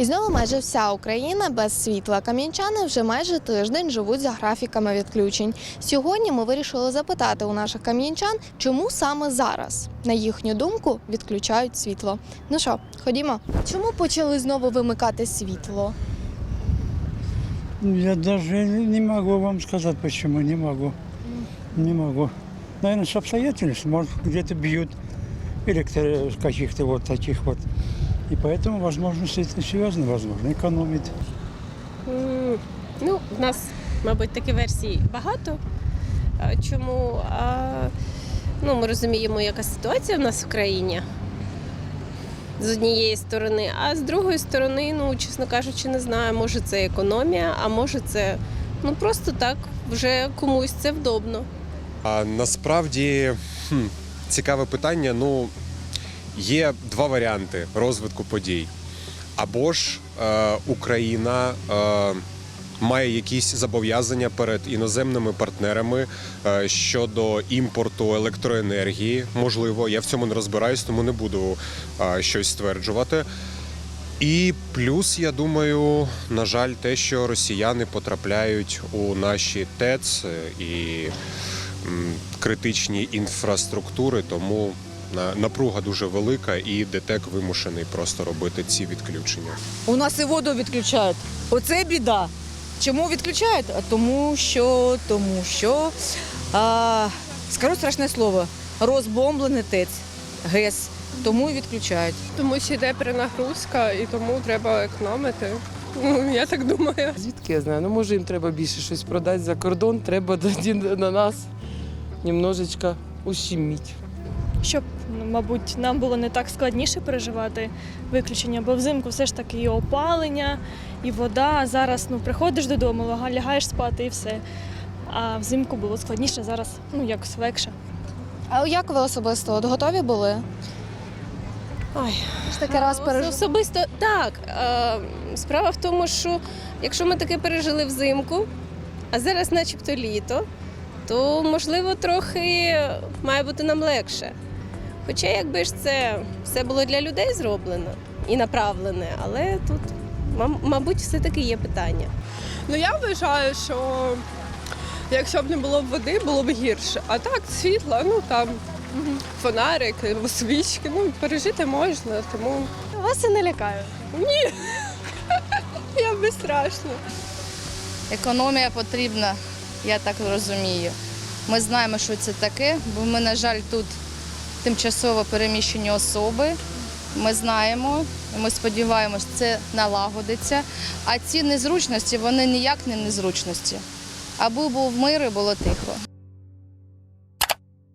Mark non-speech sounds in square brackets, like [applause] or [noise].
І знову майже вся Україна без світла. Кам'янчани вже майже тиждень живуть за графіками відключень. Сьогодні ми вирішили запитати у наших кам'янчан, чому саме зараз, на їхню думку, відключають світло. Ну що, ходімо. Чому почали знову вимикати світло? Я даже не могу вам сказать, почему не могу. Не могу. Наверное, с обстоятельств, может, где-то бьют электро каких-то вот таких вот. И поэтому, возможно, с этим связано, возможно, экономит. М, Ну, в нас, мабуть, такі версії багато. А Чому? А, ну, ми розуміємо, яка ситуація в нас в країні з однієї сторони, а з другої сторони, ну, чесно кажучи, не знаю, може це економія, а може це ну, просто так, вже комусь це вдобно. А насправді хм, цікаве питання. Ну, є два варіанти розвитку подій. Або ж е, Україна е, має якісь зобов'язання перед іноземними партнерами е, щодо імпорту електроенергії. Можливо, я в цьому не розбираюсь, тому не буду е, щось стверджувати. І плюс, я думаю, на жаль, те, що росіяни потрапляють у наші ТЕЦ і критичні інфраструктури, тому напруга дуже велика, і ДТЕК вимушений просто робити ці відключення. У нас і воду відключають. Оце біда. Чому відключають? А Тому що, тому що, а, скажу страшне слово, розбомблений ТЕЦ, ГЕС, тому і відключають. Тому що йде перенагрузка і тому треба економити. Ну, я так думаю. Звідки я знаю? Ну, може, їм треба більше щось продати за кордон, треба тоді на нас немножечко ущеміть. Щоб, ну, мабуть, нам було не так складніше переживати виключення, бо взимку все ж таки і опалення, і вода. А зараз ну, приходиш додому, лягаєш спати і все. А взимку було складніше, зараз ну, якось легше. А як ви особисто от готові були? Ой, Ж таки раз Ос- пережили. Особисто так. Е, Справа в тому, що якщо ми таке пережили взимку, а зараз начебто літо, то можливо трохи має бути нам легше. Хоча якби ж це все було для людей зроблено і направлене, але тут, мабуть, все-таки є питання. Ну я вважаю, що якщо б не було б води, було б гірше. А так, світло, ну там фонарик, свічки, ну пережити можна, тому Вас це не лякає. [laughs] я безстрашно. Економія потрібна, я так розумію. Ми знаємо, що це таке, бо ми, на жаль, тут тимчасово переміщені особи. Ми знаємо, ми сподіваємось, це налагодиться. А ці незручності, вони ніяк не незручності. Аби був мир і було тихо.